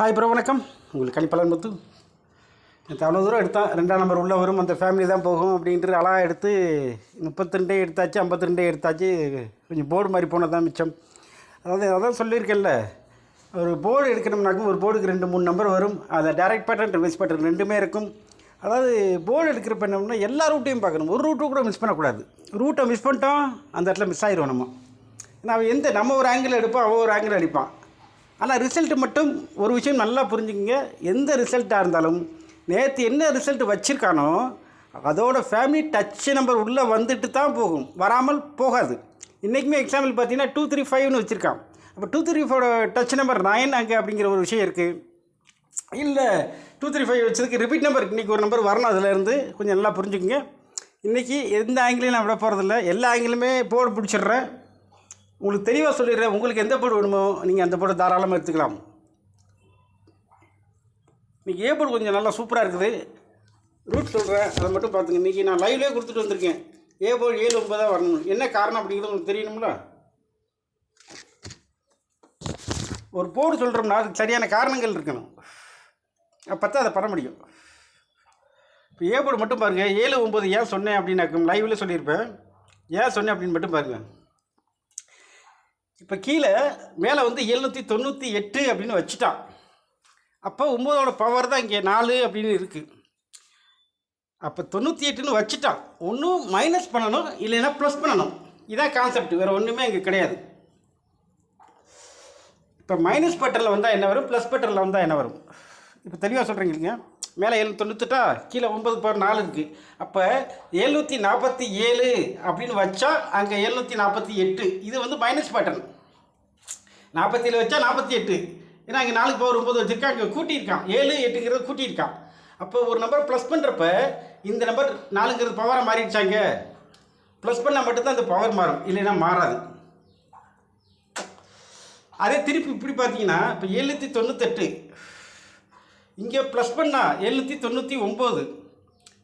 Hi bro வணக்கம். உங்களுக்கு கணிப்பலன் முத்து. அவ்வளோ தூரம் எடுத்தான் ரெண்டாம் நம்பர் உள்ளே வரும். அந்த ஃபேமிலி தான் போகும் அப்படின்ட்டு அழகாக எடுத்து முப்பத்திரெண்டே எடுத்தாச்சு ஐம்பத்திரெண்டே எடுத்தாச்சு. கொஞ்சம் போர்டு மாதிரி போனது தான் மிச்சம். அதாவது அதான் சொல்லியிருக்கேன்ல. ஒரு போர்டு எடுக்கணும்னாக்கும் ஒரு போர்டுக்கு ரெண்டு மூணு நம்பர் வரும். அதை டைரக்ட் பேட்டர்ன் ரிவர்ஸ் பேட்டர்ன் ரெண்டுமே இருக்கும். அதாவது போர்டு எடுக்கிறப்ப என்னம்னா எல்லா ரூட்டையும் பார்க்கணும். ஒரு ரூட்டும் கூட மிஸ் பண்ணக்கூடாது. ரூட்டை மிஸ் பண்ணிட்டோம் அந்த இடத்துல மிஸ் ஆயிடுவோம் நம்ம. நான் எந்த நம்ம ஒரு ஆங்கிள் எடுப்போம் அவன் ஒரு ஆங்கிள் அடிப்பான். ஆனால் ரிசல்ட் மட்டும் ஒரு விஷயம் நல்லா புரிஞ்சுக்கங்க. எந்த ரிசல்ட்டாக இருந்தாலும் நேற்று என்ன ரிசல்ட் வச்சுருக்கானோ அதோட ஃபேமிலி டச் நம்பர் உள்ளே வந்துட்டு தான் போகும். வராமல் போகாது. இன்றைக்குமே எக்ஸாம்பிள் பார்த்தீங்கன்னா டூ த்ரீ ஃபைவ்னு வச்சுருக்கான். அப்போ two three four touch number nine அங்கே அப்படிங்கிற ஒரு விஷயம் இருக்குது இல்லை டூ த்ரீ ஃபைவ் வச்சதுக்கு ரிப்பீட் நம்பர் இன்றைக்கி ஒரு நம்பர் வரணும் அதுலேருந்து. கொஞ்சம் நல்லா புரிஞ்சுக்குங்க. இன்றைக்கி எந்த ஆங்கிலையும் நான் விட போகிறதில்ல எல்லா ஆங்கிலுமே போர்டு பிடிச்சிடுறேன். உங்களுக்கு தெளிவாக சொல்லிடுறேன். உங்களுக்கு எந்த போர்டு வேணுமோ நீங்கள் அந்த போர்டு தாராளமாக எடுத்துக்கலாம். இன்றைக்கி ஏ போர்டு கொஞ்சம் நல்லா சூப்பராக இருக்குது. ரூட் சொல்கிறேன் அதை மட்டும் பார்த்துங்க. இன்றைக்கி நான் லைவ்லேயே கொடுத்துட்டு வந்திருக்கேன். ஏ போர்டு ஏழு ஒன்பதாக வரணும். என்ன காரணம் அப்படிங்கிறது உங்களுக்கு தெரியணும்ல? ஒரு போர்டு சொல்கிறோம்னா அதுக்கு சரியான காரணங்கள் இருக்கணும். அப்போ தான் அதை பண்ண முடியும். இப்போ ஏ போர்டு மட்டும் பாருங்கள் ஏழு ஒம்பது ஏன் சொன்னேன் அப்படின்னாக்கும் லைவில் சொல்லியிருப்பேன். ஏன் சொன்னேன் அப்படின்னு மட்டும் பாருங்கள் இப்போ கீழே மேலே வந்து எழுநூற்றி தொண்ணூற்றி எட்டு அப்படின்னு வச்சுட்டான். அப்போ ஒம்போதோட பவர் தான் இங்கே நாலு அப்படின்னு இருக்குது அப்போ தொண்ணூற்றி எட்டுன்னு வச்சுட்டான். ஒன்றும் மைனஸ் பண்ணணும் இல்லைன்னா ப்ளஸ் பண்ணணும். இதான் கான்செப்ட் வேறு ஒன்றுமே இங்கே கிடையாது. இப்போ மைனஸ் பட்டரில் வந்தால் என்ன வரும்? ப்ளஸ் பட்டரில் வந்தால் என்ன வரும்? இப்போ தெளிவாக சொல்கிறீங்க இல்லைங்க மேலே ஏழு தொண்ணூத்தெட்டா? கீழே ஒன்பது பவர் நாலு இருக்குது அப்போ எழுநூற்றி நாற்பத்தி ஏழு அப்படின்னு வச்சா அங்கே எழுநூற்றி நாற்பத்தி எட்டு. இது வந்து மைனஸ் பேட்டர்ன் நாற்பத்தி ஏழு வச்சா நாற்பத்தி எட்டு. ஏன்னா அங்கே நாலுக்கு பவர் ஒம்பது வச்சுருக்கா அங்கே கூட்டியிருக்கான். ஏழு எட்டுங்கிறத கூட்டியிருக்கான். அப்போ ஒரு நம்பர் ப்ளஸ் பண்ணுறப்ப இந்த நம்பர் நாலுங்கிறது பவராக மாறிடுச்சாங்க. ப்ளஸ் பண்ணால் மட்டும்தான் அந்த பவர் மாறும். இல்லைன்னா மாறாது. அதே திருப்பி இப்படி பார்த்தீங்கன்னா இப்போ எழுநூற்றி தொண்ணூத்தெட்டு. இங்கே ப்ளஸ் பண்ணால் எழுநூற்றி தொண்ணூற்றி ஒம்பது.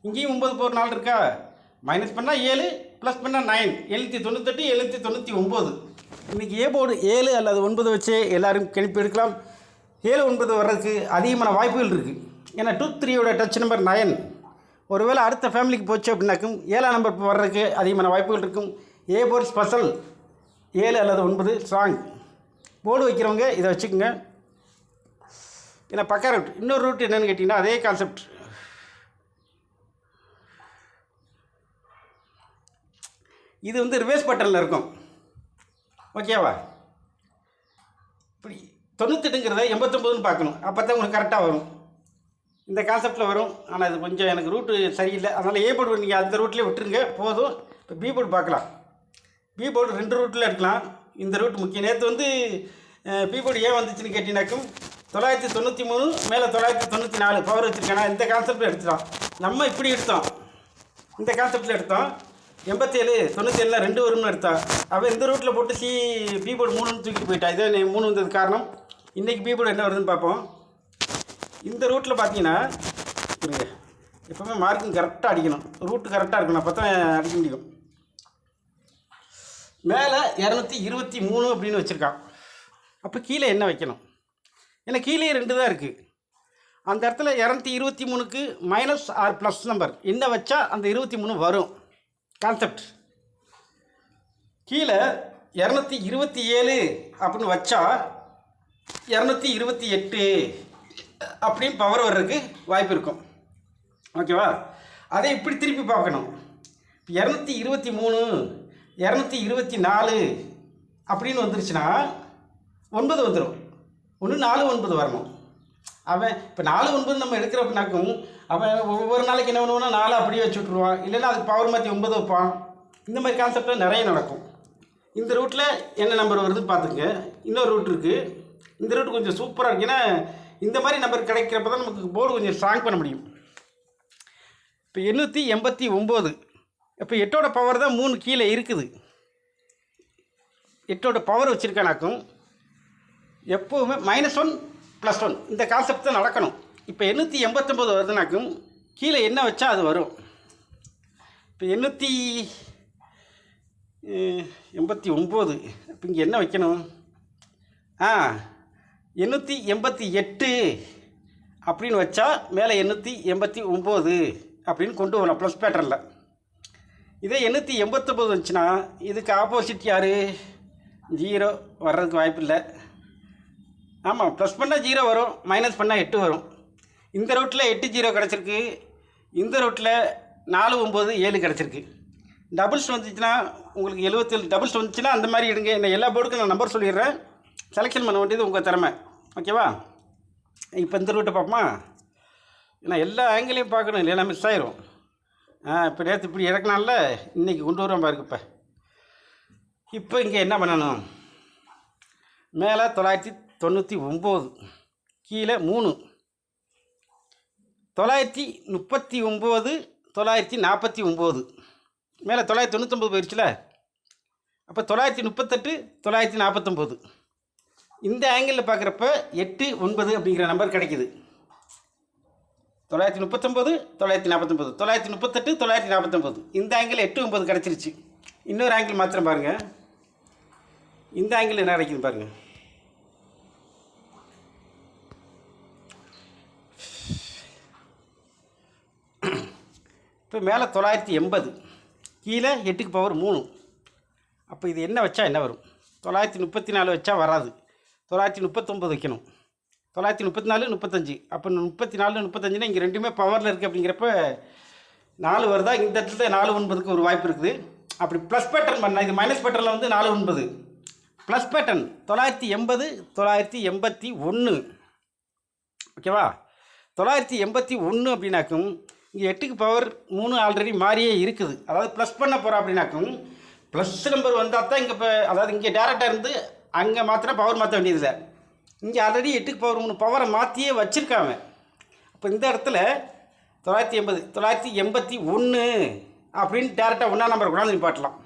இங்கேயும் ஒம்பது போகிற நாள் இருக்கா? மைனஸ் பண்ணால் ஏழு ப்ளஸ் பண்ணால் நைன் எழுநூற்றி தொண்ணூத்தெட்டு எழுநூற்றி தொண்ணூற்றி ஒம்பது. இன்றைக்கி ஏ போர்டு ஏழு அல்லது ஒன்பது வச்சே எல்லோரும் கணிப்பு எடுக்கலாம். ஏழு ஒன்பது வர்றதுக்கு அதிகமான வாய்ப்புகள் இருக்குது ஏன்னா டூ த்ரீயோட டச் நம்பர் நயன் ஒருவேளை அடுத்த ஃபேமிலிக்கு போச்சு அப்படின்னாக்கும் ஏழாம் நம்பர் வர்றதுக்கு அதிகமான வாய்ப்புகள் இருக்கும். ஏ போர்டு ஸ்பெஷல் ஏழு அல்லது ஒன்பது ஸ்ட்ராங் போர்டு வைக்கிறவங்க இதை வச்சுக்கோங்க. ஏன்னா பக்கா ரூட் இன்னொரு ரூட் என்னென்னு கேட்டிங்கன்னா அதே கான்செப்ட் இது வந்து ரிவர்ஸ் பட்டனில் இருக்கும். ஓகேவா இப்படி தொண்ணூத்தெட்டுங்கிறத எண்பத்தொம்போதுன்னு பார்க்கணும். அப்போ தான் உங்களுக்கு கரெக்டாக வரும். இந்த கான்செப்டில் வரும். ஆனால் இது கொஞ்சம் எனக்கு ரூட்டு சரியில்லை. அதனால் ஏ போர்டு நீங்கள் அந்த ரூட்லேயே விட்டுருங்க. போதும். இப்போ பி போர்டு பார்க்கலாம். பி போர்டு ரெண்டு ரூட்டில் எடுக்கலாம் இந்த ரூட் முக்கியம். நேற்று வந்து பி போர்டு ஏன் வந்துச்சுன்னு கேட்டிங்கனாக்கும் தொள்ளாயிரத்தி தொண்ணூற்றி மூணு மேலே தொள்ளாயிரத்தி தொண்ணூற்றி நாலு பவர் வச்சுருக்கேன்? இந்த கான்செப்டில் எடுத்துட்டோம். நம்ம இப்படி எடுத்தோம். இந்த கான்செப்டில் எடுத்தோம். எண்பத்தேழு தொண்ணூற்றேழில் ரெண்டு வரும்னு எடுத்தோம். அவன் இந்த ரூட்டில் போட்டு சி பி போர்டு மூணுன்னு தூக்கிட்டு போயிட்டா. இதே மூணு வந்தது காரணம் இன்றைக்கி பி போர்டு என்ன வருதுன்னு பார்ப்போம். இந்த ரூட்டில் பார்த்தீங்கன்னா இருங்க. எப்போவுமே மார்க்கிங் கரெக்டாக அடிக்கணும். ரூட்டு கரெக்டாக இருக்கணும். அப்போ தான் அடிக்க முடியும். மேலே இரநூத்தி இருபத்தி மூணு அப்படின்னு வச்சுருக்கான். அப்போ கீழே என்ன வைக்கணும்? ஏன்னா கீழே ரெண்டு தான் இருக்குது அந்த இடத்துல இரநூத்தி இருபத்தி மூணுக்கு மைனஸ் ஆர் ப்ளஸ் நம்பர் என்ன வச்சா அந்த இருபத்தி மூணு வரும்? கான்செப்ட் கீழே இரநூத்தி இருபத்தி ஏழு அப்படின்னு வச்சா இரநூத்தி இருபத்தி எட்டு அப்படின்னு பவர் வர்றதுக்கு வாய்ப்பு இருக்கும். ஓகேவா அதை இப்படி திருப்பி பார்க்கணும். இரநூத்தி இருபத்தி மூணு இரநூத்தி இருபத்தி நாலு அப்படின்னு வந்துருச்சுன்னா ஒன்பது வந்துடும் ஒன்று நாலு ஒன்பது வரணும். அவன் இப்போ நாலு ஒன்பது நம்ம எடுக்கிறப்பனாக்கும் அவன் ஒவ்வொரு நாளைக்கு என்ன பண்ணுவானா நாலு அப்படியே வச்சு விட்ருவான் இல்லைன்னா அதுக்கு பவர் மாற்றி ஒன்பது வைப்பான். இந்த மாதிரி கான்செப்டில் நிறைய நடக்கும். இந்த ரூட்டில் என்ன நம்பர் வருதுன்னு பார்த்துங்க இன்னொரு ரூட் இருக்குது இந்த ரூட் கொஞ்சம் சூப்பராக இருக்கு. ஏன்னா இந்த மாதிரி நம்பர் கிடைக்கிறப்ப தான் நமக்கு போர்டு கொஞ்சம் ஸ்ட்ராங் பண்ண முடியும். இப்போ எண்ணூற்றி எண்பத்தி ஒம்பது இப்போ எட்டோட பவர் தான் மூணு கீழே இருக்குது. எட்டோட பவர் வச்சுருக்கானாக்கும் எப்போவுமே மைனஸ் ஒன் ப்ளஸ் ஒன் இந்த கான்செப்ட் தான் நடக்கணும். இப்போ எண்ணூற்றி எண்பத்தொம்போது வருதுனாக்கும் கீழே என்ன வச்சா அது வரும்? இப்போ எண்ணூற்றி எண்பத்தி ஒம்பது இப்போ இங்கே என்ன வைக்கணும்? ஆ எண்ணூற்றி எண்பத்தி எட்டு அப்படின்னு வச்சா மேலே எண்ணூற்றி எண்பத்தி ஒம்பது அப்படின்னு கொண்டு வரலாம் ப்ளஸ் பேட்டரில் இதே எண்ணூற்றி எண்பத்தொம்போது வந்துச்சுன்னா இதுக்கு ஆப்போசிட் யார்? ஜீரோ வர்றதுக்கு வாய்ப்பு இல்லை ஆமாம் ப்ளஸ் பண்ணால் ஜீரோ வரும் மைனஸ் பண்ணால் எட்டு வரும். இந்த ரூட்டில் எட்டு ஜீரோ கிடச்சிருக்கு. இந்த ரூட்டில் நாலு ஒம்பது ஏழு கிடச்சிருக்கு. டபுள்ஸ் வந்துச்சுன்னா உங்களுக்கு எழுபத்தேழு டபுள்ஸ் வந்துச்சுன்னா அந்த மாதிரி எடுங்க. என்ன எல்லா போர்டுக்கும் நான் நம்பர் சொல்லிடுறேன். செலெக்ஷன் பண்ண வேண்டியது உங்கள் திறமை. ஓகேவா இப்போ இந்த ரூட்டை பார்ப்போமா? ஏன்னா எல்லா ஆங்கிலையும் பார்க்கணும். இல்லைன்னா மிஸ் ஆயிரும். ஆ இப்போ நேற்று இப்படி இறக்குனால இன்றைக்கி கொண்டு வரோம் பாருங்க இப்போ. இப்போ இங்கே என்ன பண்ணணும்? மேலே தொள்ளாயிரத்தி தொண்ணூற்றி ஒம்பது. கீழே மூணு. தொள்ளாயிரத்தி முப்பத்தி ஒம்பது தொள்ளாயிரத்தி நாற்பத்தி ஒம்பது. மேலே தொள்ளாயிரத்தி தொண்ணூத்தொம்பது போயிடுச்சுல? அப்போ தொள்ளாயிரத்தி முப்பத்தெட்டு தொள்ளாயிரத்தி நாற்பத்தொம்போது. இந்த ஆங்கிளில் பார்க்குறப்ப எட்டு ஒன்பது அப்படிங்கிற நம்பர் கிடைக்கிது. தொள்ளாயிரத்தி முப்பத்தொம்போது தொள்ளாயிரத்தி நாற்பத்தொம்போது. தொள்ளாயிரத்தி முப்பத்தெட்டு தொள்ளாயிரத்தி நாற்பத்தொம்போது. இந்த ஆங்கிள் எட்டு ஒம்பது கிடச்சிருச்சு. இன்னொரு ஆங்கிள் மாத்திரம் பாருங்கள் இந்த ஆங்கிள் என்ன கிடைக்குது பாருங்கள் இப்போ மேலே தொள்ளாயிரத்தி எண்பது கீழே எட்டுக்கு பவர் மூணு. அப்போ இது என்ன வச்சா என்ன வரும்? தொள்ளாயிரத்தி முப்பத்தி நாலு வச்சா வராது. தொள்ளாயிரத்தி முப்பத்தொம்பது வைக்கணும். தொள்ளாயிரத்தி முப்பத்தி நாலு முப்பத்தஞ்சு. அப்போ முப்பத்தி நாலு முப்பத்தஞ்சுனா இங்கே ரெண்டுமே பவரில் இருக்குது அப்படிங்கிறப்ப நாலு வருதா? இந்த இடத்துல நாலு ஒன்பதுக்கு ஒரு வாய்ப்பு இருக்குது. அப்படி ப்ளஸ் பேட்டர்ன் பண்ணால் இது மைனஸ் பேட்டர்னில் வந்து நாலு ஒன்பது. ப்ளஸ் பேட்டர்ன் தொள்ளாயிரத்தி எண்பது தொள்ளாயிரத்தி எண்பத்தி ஒன்று ஓகேவா தொள்ளாயிரத்தி எண்பத்தி ஒன்று அப்படின்னாக்கும் இங்கே எட்டுக்கு பவர் மூணு ஆல்ரெடி மாறியே இருக்குது. அதாவது ப்ளஸ் பண்ண போகிறோம் அப்படின்னாக்கும் ப்ளஸ் நம்பர் வந்தால் தான் இங்கே இப்போ அதாவது இங்கே டேரெக்டாக இருந்து அங்கே மாத்தினா பவர் மாற்ற வேண்டியது இல்லை. இங்கே ஆல்ரெடி எட்டுக்கு பவர் மூணு பவரை மாற்றியே வச்சுருக்காங்க. அப்போ இந்த இடத்துல தொள்ளாயிரத்தி எண்பது தொள்ளாயிரத்தி எண்பத்தி ஒன்று அப்படின்னு டேரெக்டாக ஒன்றா நம்பர் கொண்டாந்து நிப்பாட்டலாம்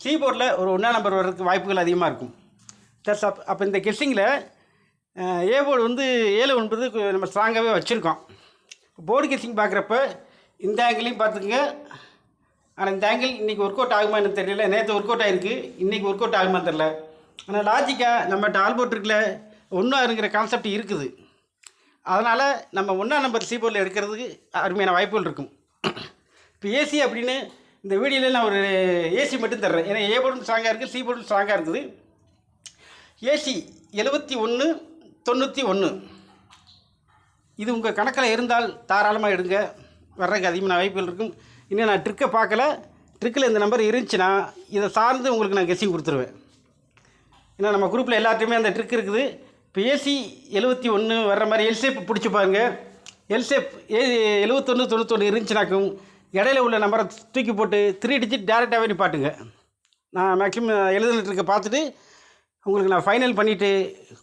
கீபோர்டில் ஒரு ஒன்றா நம்பர் வர்றதுக்கு வாய்ப்புகள் அதிகமாக இருக்கும். தட்ஸ் அப் அப்போ இந்த கெஸ்டிங்கில் ஏ போர்டு வந்து ஏழு ஒன்பது நம்ம ஸ்ட்ராங்காகவே வச்சுருக்கோம். போர்டு கெஸ்ஸிங் பார்க்குறப்ப இந்த ஆங்கிளையும் பார்த்துக்குங்க. ஆனால் இந்த ஆங்கிள் இன்றைக்கி ஒர்க் அவுட் ஆகுமா எனக்கு தெரியல. நேற்று ஒர்க் அவுட் ஆகிருக்கு இன்றைக்கி ஒர்க் அவுட் ஆகுமா தெரில ஆனால் லாஜிக்காக நம்மகிட்ட ஆல்போர்ட் இருக்குல்ல ஒன்றா இருக்கிற கான்செப்ட் இருக்குது. அதனால் நம்ம ஒன்றா நம்பர் சீபோர்டில் எடுக்கிறதுக்கு அருமையான வாய்ப்புகள் இருக்கும். இப்போ ஏசி அப்படின்னு இந்த வீடியோவில் நான் ஒரு ஏசி மட்டும் தர்றேன். ஏன்னா ஏ போர்டும் ஸ்ட்ராங்காக இருக்குது சி போர்டும் ஸ்ட்ராங்காக இருக்குது. ஏசி எழுபத்தி ஒன்று தொண்ணூற்றி ஒன்று இது உங்கள் கணக்கில் இருந்தால் தாராளமாக எடுங்க. வர்றதுக்கு அதிகமான வாய்ப்புகள் இருக்கும். இன்னும் நான் ட்ரிக்கை பார்க்கல. ட்ரிக்கில் இந்த நம்பர் இருந்துச்சுன்னா இதை சார்ந்து உங்களுக்கு நான் கெஸ்ஸிங் கொடுத்துருவேன். ஏன்னா நம்ம குரூப்பில் எல்லாத்தையுமே அந்த ட்ரிக் இருக்குது. இப்போ ஏசி எழுபத்தி ஒன்று வர்ற மாதிரி எல்சேப் பிடிச்சி பாருங்க. எல்சேப் ஏ எழுபத்தொன்று தொண்ணூத்தொன்று இருந்துச்சுனாக்கும் இடையில உள்ள நம்பரை தூக்கி போட்டு த்ரீ டிஜிட் டேரெக்டாகவே நிப்பாட்டுங்க. நான் மேக்ஸிமம் எழுதுன இருக்க பார்த்துட்டு உங்களுக்கு நான் ஃபைனல் பண்ணிவிட்டு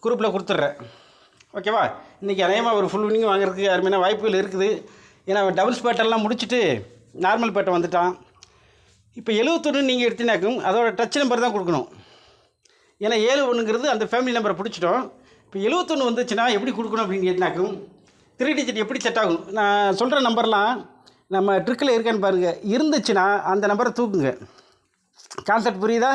குரூப்பில் கொடுத்துட்றேன். ஓகேவா இன்றைக்கி அநேகமாக ஒரு ஃபுல் வினிங் வாங்குறதுக்கு அருமையான வாய்ப்புகள் இருக்குது. ஏன்னா அவன் டபுள்ஸ் பேட்டெல்லாம் முடிச்சுட்டு நார்மல் பேட்டை வந்துட்டான். இப்போ எழுபத்தொன்று நீங்கள் எடுத்தினாக்கும் அதோட டச் நம்பர் தான் கொடுக்கணும். ஏன்னா ஏழு ஒன்றுங்கிறது அந்த ஃபேமிலி நம்பரை பிடிச்சிட்டோம். இப்போ எழுபத்தொன்று வந்துச்சுன்னா எப்படி கொடுக்கணும் அப்படின்னு கேட்டினாக்கும் த்ரீ டிஜிட் எப்படி செட் ஆகும்? நான் சொல்கிற நம்பர்லாம் நம்ம ட்ரிக்கில் இருக்கான்னு பாருங்கள் இருந்துச்சுன்னா அந்த நம்பரை தூக்குங்க. கான்செப்ட் புரியுதா?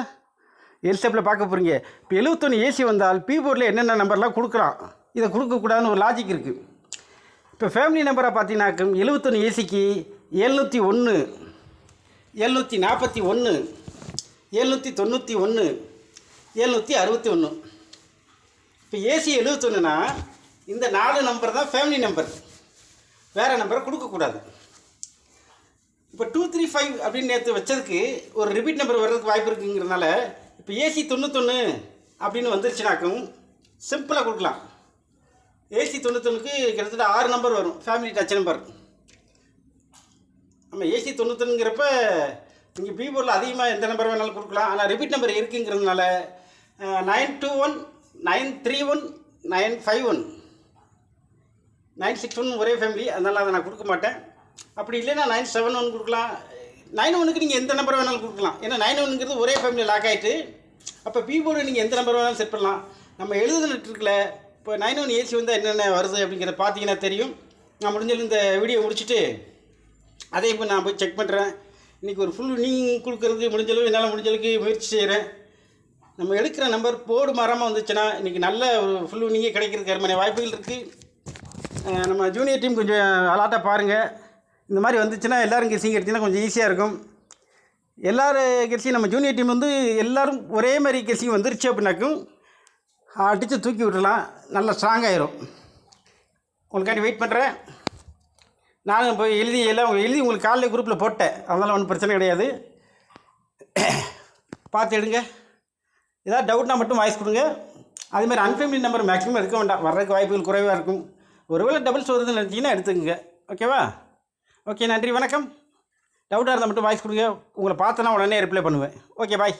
எல்செப்பில் பார்க்க போகிறீங்க இப்போ எழுபத்தொன்று ஏசி வந்தால் பீபோர்டில் என்னென்ன நம்பர்லாம் கொடுக்குறான் இதை கொடுக்கக்கூடாதுன்னு ஒரு லாஜிக் இருக்குது இப்போ ஃபேமிலி நம்பரை பார்த்தீங்கன்னாக்கும் எழுபத்தொன்று ஏசிக்கு எழுநூற்றி ஒன்று எழுநூற்றி நாற்பத்தி ஒன்று எழுநூற்றி தொண்ணூற்றி ஒன்று எழுநூற்றி அறுபத்தி ஒன்று இப்போ ஏசி எழுபத்தொன்னுனா இந்த நாலு நம்பர் தான் ஃபேமிலி நம்பர் வேறு நம்பரை கொடுக்கக்கூடாது. இப்போ டூ த்ரீ ஃபைவ் அப்படின்னு நேற்று வச்சதுக்கு ஒரு ரிப்பீட் நம்பர் வர்றதுக்கு வாய்ப்பு இருக்குங்கிறதுனால இப்போ ஏசி தொண்ணூத்தொன்று அப்படின்னு வந்துருச்சுனாக்கும் சிம்பிளாக கொடுக்கலாம். ஏசி தொண்ணூத்தொன்னுக்கு கிட்டத்தட்ட ஆறு நம்பர் வரும். ஃபேமிலி டச் நம்பர் நம்ம ஏசி தொண்ணூத்தொன்னுங்கிறப்ப நீங்கள் பீபோர்டில் அதிகமாக எந்த நம்பர் வேணாலும் கொடுக்கலாம். ஆனால் ரிப்பீட் நம்பர் இருக்குங்கிறதுனால nine two one nine three one nine five one nine six one ஒரே ஃபேமிலி அதனால் அதை நான் கொடுக்க மாட்டேன். அப்படி இல்லைன்னா நைன் செவன் ஒன் கொடுக்கலாம். நைன் ஒனுக்கு நீங்கள் எந்த நம்பர் வேணாலும் கொடுக்கலாம். ஏன்னா நைன் ஒன்னுங்கிறது ஒரே ஃபேமிலி லாக் ஆகிட்டு அப்போ பீபோர்டு நீங்கள் எந்த நம்பர் வேணாலும் செட் பண்ணலாம். நம்ம எழுதுனட்டு இருக்குல்ல இப்போ நைன் ஒன் ஏசி வந்து என்னென்ன வருது அப்படிங்கிறத பார்த்தீங்கன்னா தெரியும். நான் முடிஞ்சாலும் இந்த வீடியோ முடிச்சுட்டு அதே இப்போ நான் போய் செக் பண்ணுறேன் இன்றைக்கி ஒரு ஃபுல் நீங்கள் கொடுக்குறதுக்கு முடிஞ்சளவு என்னால் முடிஞ்சளவுக்கு முயற்சி செய்கிறேன் நம்ம எடுக்கிற நம்பர் போர்டு மாறாமல் வந்துச்சுன்னா இன்றைக்கி நல்ல ஒரு ஃபுல் நீங்கள் கிடைக்கிறதுக்கு அருமையான வாய்ப்புகள் இருக்குது நம்ம ஜூனியர் டீம் கொஞ்சம் அலாட்டாக பாருங்கள் இந்த மாதிரி வந்துச்சுன்னா எல்லோரும் கெஸ்ஸிங் எடுத்திங்கன்னா கொஞ்சம் ஈஸியாக இருக்கும். எல்லோரும் கெஸ்ஸிங் நம்ம ஜூனியர் டீம் வந்து எல்லோரும் ஒரே மாதிரி கெஸ்ஸிங் வந்துருச்சு அப்படின்னாக்கும் அடித்து தூக்கி விட்டுலாம் நல்லா ஸ்ட்ராங் ஆயிரும். உங்களுக்காண்டி வெயிட் பண்ணுறேன் நானும் போய் எழுதி எல்லாம் எழுதி உங்களுக்கு காலையில் குரூப்பில் போட்டேன். அதனால் ஒன்றும் பிரச்சனை கிடையாது. பார்த்து எடுங்க ஏதாவது டவுட்னா மட்டும் வாய்ஸ் கொடுங்க. அதேமாதிரி அன்ஃபேமிலி நம்பர் மேக்ஸிமம் எடுக்க வேண்டாம். வர்றதுக்கு வாய்ப்புகள் குறைவாக இருக்கும். ஒருவேளை டபுள்ஸ் வருதுன்னு நினச்சிங்கன்னா எடுத்துக்கோங்க. ஓகேவா ஓகே நன்றி வணக்கம். டவுட்டாக இருந்தால் மட்டும் வாய்ஸ் கொடுங்க. உங்களை பார்த்தனா உடனே ரிப்ளை பண்ணுவேன். Okay bye